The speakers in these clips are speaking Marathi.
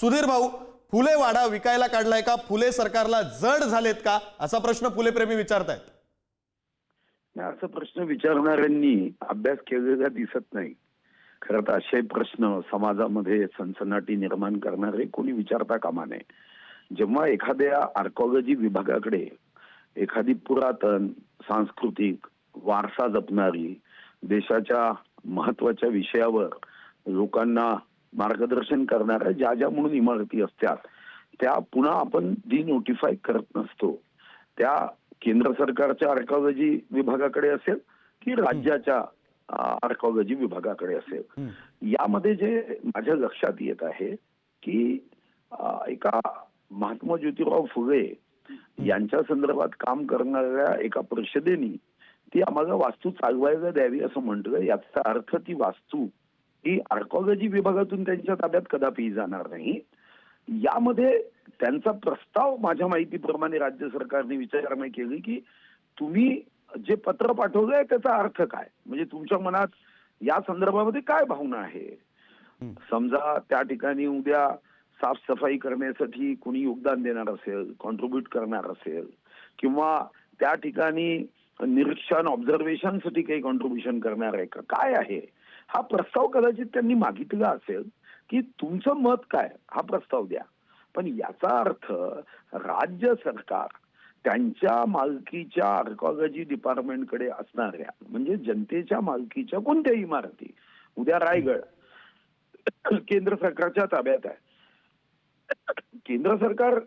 सुधीर भाऊ फुले वाडा विकायला काढलाय का? फुले सरकारला जड झालेत का? असा प्रश्न फुले प्रेमी विचारतायत असा प्रश्न विचारणाऱ्यांनी अभ्यास केलेला दिसत नाही. खरं तर असे प्रश्न समाजामध्ये सनसनाटी निर्माण करणारे कोणी विचारता कामा नये. जेव्हा एखाद्या आर्कॉलॉजी विभागाकडे एखादी पुरातन सांस्कृतिक वारसा जपणारी देशाच्या महत्त्वाच्या विषयावर लोकांना मार्गदर्शन करणाऱ्या ज्या ज्या म्हणून इमारती असतात त्या पुन्हा आपण डिनोटिफाय करत नसतो. त्या केंद्र सरकारच्या आर्कॉलॉजी विभागाकडे असेल की राज्याच्या आर्कॉलॉजी विभागाकडे असेल. यामध्ये जे माझ्या लक्षात येत आहे की एका महात्मा ज्योतिराव फुले यांच्या संदर्भात काम करणाऱ्या एका परिषदेनी ती आम्हाला वास्तू चालवायला द्यावी असं म्हटलं. याचा अर्थ ती वास्तू ही आर्कॉलॉजी विभागातून त्यांच्या ताब्यात कदापि जाणार नाही. यामध्ये त्यांचा प्रस्ताव माझ्या माहितीप्रमाणे राज्य सरकारने विचारणा केली की तुम्ही जे पत्र पाठवलंय त्याचा अर्थ काय? म्हणजे तुमच्या मनात या संदर्भामध्ये काय भावना आहे? समजा त्या ठिकाणी उद्या साफसफाई करण्यासाठी कोणी योगदान देणार असेल कॉन्ट्रीब्युट करणार असेल किंवा त्या ठिकाणी निरीक्षण ऑब्झर्वेशनसाठी काही कॉन्ट्रीब्युशन करणार आहे का? काय आहे? हा प्रस्ताव कदाचित त्यांनी मागितला असेल की तुमचं मत काय? हा प्रस्ताव द्या. पण याचा अर्थ राज्य सरकार त्यांच्या मालकीच्या आर्कॉलॉजी डिपार्टमेंटकडे असणाऱ्या म्हणजे जनतेच्या मालकीच्या कोणत्याही इमारती उद्या रायगड केंद्र सरकारच्या ताब्यात आहे. केंद्र सरकार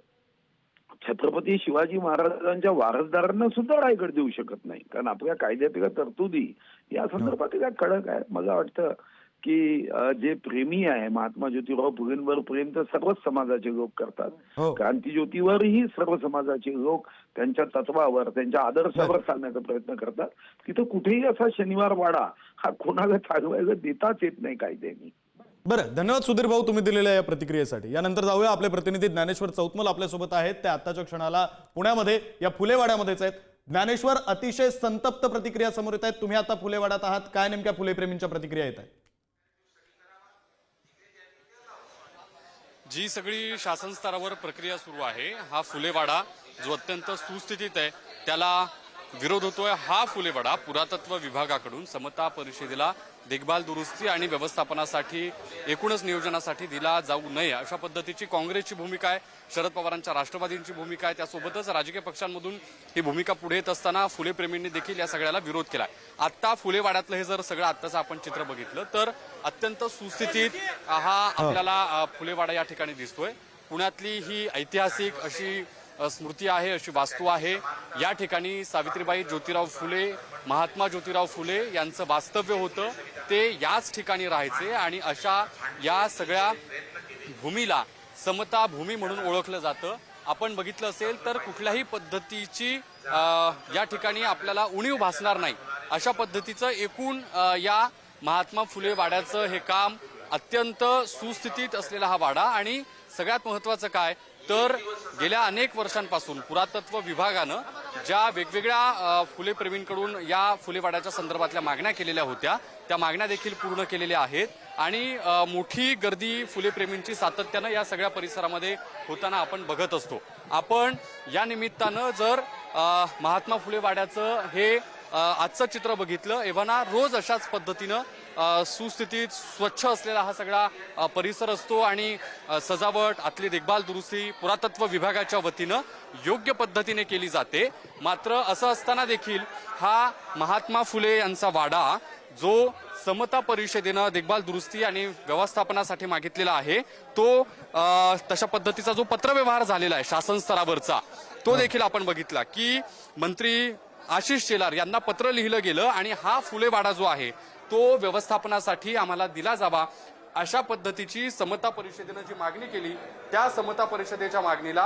छत्रपती शिवाजी महाराजांच्या वारसदारांना सुद्धा रायगड देऊ शकत नाही. कारण आपल्या कायद्यातल्या तरतुदी या संदर्भातल्या कडक आहे. मला वाटतं की जे प्रेमी आहे महात्मा ज्योतिराव फुलेंवर प्रेम तर सर्वच समाजाचे लोक करतात. हो. क्रांतीज्योतीवरही सर्व समाजाचे लोक त्यांच्या तत्वावर त्यांच्या आदर्शावर चालण्याचा प्रयत्न करतात. तिथं कुठेही असा शनिवार वाडा हा कोणाला चालवायला देताच येत नाही कायद्याने. बरं धन्यवाद सुधीर भाऊ तुम्ही दिलेल्या या प्रतिक्रियेसाठी. यानंतर जाऊया आपले प्रतिनिधी ज्ञानेश्वर चौतमल आपल्यासोबत आहेत. ते आत्ताच्या क्षणाला पुण्यामध्ये या फुलेवाड्यामध्येच आहेत. ज्ञानेश्वर अतिशय संतप्त प्रतिक्रिया समोर येत आहेत. तुम्ही आता फुलेवाड्यात आहात. काय नेमक्या फुलेप्रेमींच्या प्रतिक्रिया येत आहेत? जी सगळी शासन स्तरावर प्रक्रिया सुरू आहे हा फुलेवाडा जो अत्यंत सुस्थितीत आहे त्याला विरोध होतोय. हा फुलेवाडा पुरातत्व विभागाकडून समता परिषदेला देखभाल दुरुस्ती आणि व्यवस्थापनासाठी एकूणच नियोजनासाठी दिला जाऊ नये. अशा पद्धतीची काँग्रेसची भूमिका आहे शरद पवारांच्या राष्ट्रवादींची भूमिका आहे त्यासोबतच राजकीय पक्षांमधून ही भूमिका पुढे येत असताना फुले प्रेमींनी देखील या सगळ्याला विरोध केला आत्ता फुलेवाड्यातलं हे जर सगळं आत्ताचं आपण चित्र बघितलं तर अत्यंत सुस्थितीत हा आपल्याला फुलेवाडा या ठिकाणी दिसतोय. पुण्यातली ही ऐतिहासिक अशी स्मृती आहे अशी वास्तू आहे. या ठिकाणी सावित्रीबाई ज्योतिराव फुले महात्मा ज्योतिराव फुले यांचं वास्तव्य होतं. ते याच ठिकाणी राहायचे आणि अशा या सगळ्या भूमीला समता भूमी म्हणून ओळखलं जातं. आपण बघितलं असेल तर कुठल्याही पद्धतीची या ठिकाणी आपल्याला उणीव भासणार नाही. अशा पद्धतीचं एकूण या महात्मा फुले वाड्याचं हे काम अत्यंत सुस्थितीत असलेला हा वाडा आणि सगळ्यात महत्वाचं काय तर गेल्या अनेक वर्षांपासून पुरातत्व विभागानं ज्या वेगवेगळ्या अ, फुलेप्रेमींकडून या फुलेवाड्याच्या संदर्भातल्या मागण्या केलेल्या होत्या त्या मागण्या देखील पूर्ण केलेल्या आहेत. आणि मोठी गर्दी फुलेप्रेमींची सातत्यानं या सगळ्या परिसरामध्ये होताना आपण बघत असतो. आपण या निमित्तानं जर महात्मा फुले वाड्याचं हे आजचं चित्र बघितलं. एव्हाना रोज अशाच पद्धतीनं सुस्थितीत स्वच्छ असलेला हा सगळा परिसर असतो आणि सजावट आतली देखभाल दुरुस्ती पुरातत्व विभागाच्या वतीनं योग्य पद्धतीने केली जाते. मात्र असं असताना देखील हा महात्मा फुले यांचा वाडा जो समता परिषदेनं देखभाल दुरुस्ती आणि व्यवस्थापनासाठी मागितलेला आहे तो तशा पद्धतीचा जो पत्रव्यवहार झालेला आहे शासन स्तरावरचा तो देखील आपण बघितला की मंत्री आशिष शेलार यांना पत्र लिहिलं गेलं आणि हा फुलेवाडा जो आहे तो व्यवस्थापनासाठी आम्हाला दिला जावा अशा पद्धतीची समता परिषदेनं जी मागणी केली त्या समता परिषदेच्या मागणीला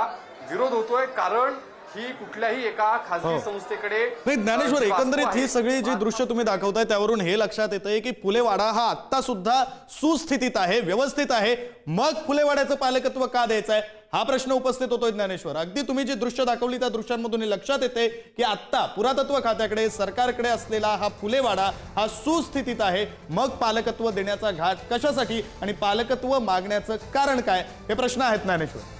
विरोध होतोय. कारण ही कुठल्याही एका खासगी संस्थेकडे हो. नाही ज्ञानेश्वर एकंदरीत ही सगळी जी दृश्य तुम्ही दाखवताय त्यावरून हे लक्षात येतंय की फुलेवाडा हा आत्ता सुद्धा सुस्थितीत आहे व्यवस्थित आहे. मग फुलेवाड्याचं पालकत्व का द्यायचं आहे हा प्रश्न उपस्थित होतोय ज्ञानेश्वर. अगदी तुम्ही जी दृश्य दाखवली त्या दृश्यांमधून लक्षात येते की आत्ता पुरातत्व खात्याकडे सरकारकडे असलेला हा फुलेवाडा हा सुस्थितीत आहे. मग पालकत्व देण्याचा घाट कशासाठी आणि पालकत्व मागण्याचं कारण काय? हे प्रश्न आहेत ज्ञानेश्वर.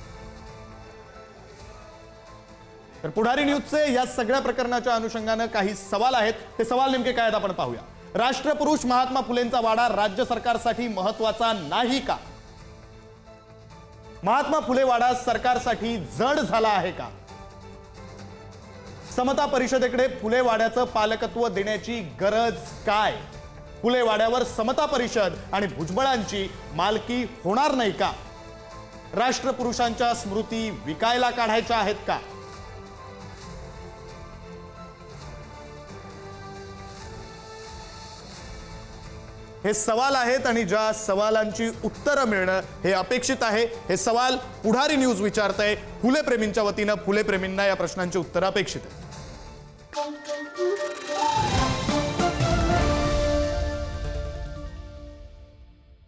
तर पुढारी न्यूजचे या सगळ्या प्रकरणाच्या अनुषंगानं काही सवाल आहेत. ते सवाल नेमके काय आहेत आपण पाहूया. राष्ट्रपुरुष महात्मा फुलेंचा वाडा राज्य सरकारसाठी महत्त्वाचा नाही का? महात्मा फुले वाडा सरकारसाठी जड झाला आहे का? समता परिषदेकडे फुले वाड्याचं पालकत्व देण्याची गरज काय? फुले वाड्यावर समता परिषद आणि भुजबळांची मालकी होणार नाही का? राष्ट्रपुरुषांच्या स्मृती विकायला काढायच्या आहेत का? हे सवाल आहेत आणि ज्या सवालांची उत्तरं मिळणं हे अपेक्षित आहे. हे सवाल पुढारी न्यूज विचारत आहे फुलेप्रेमींच्या वतीनं फुलेप्रेमींना या प्रश्नांची उत्तरं अपेक्षित आहेत.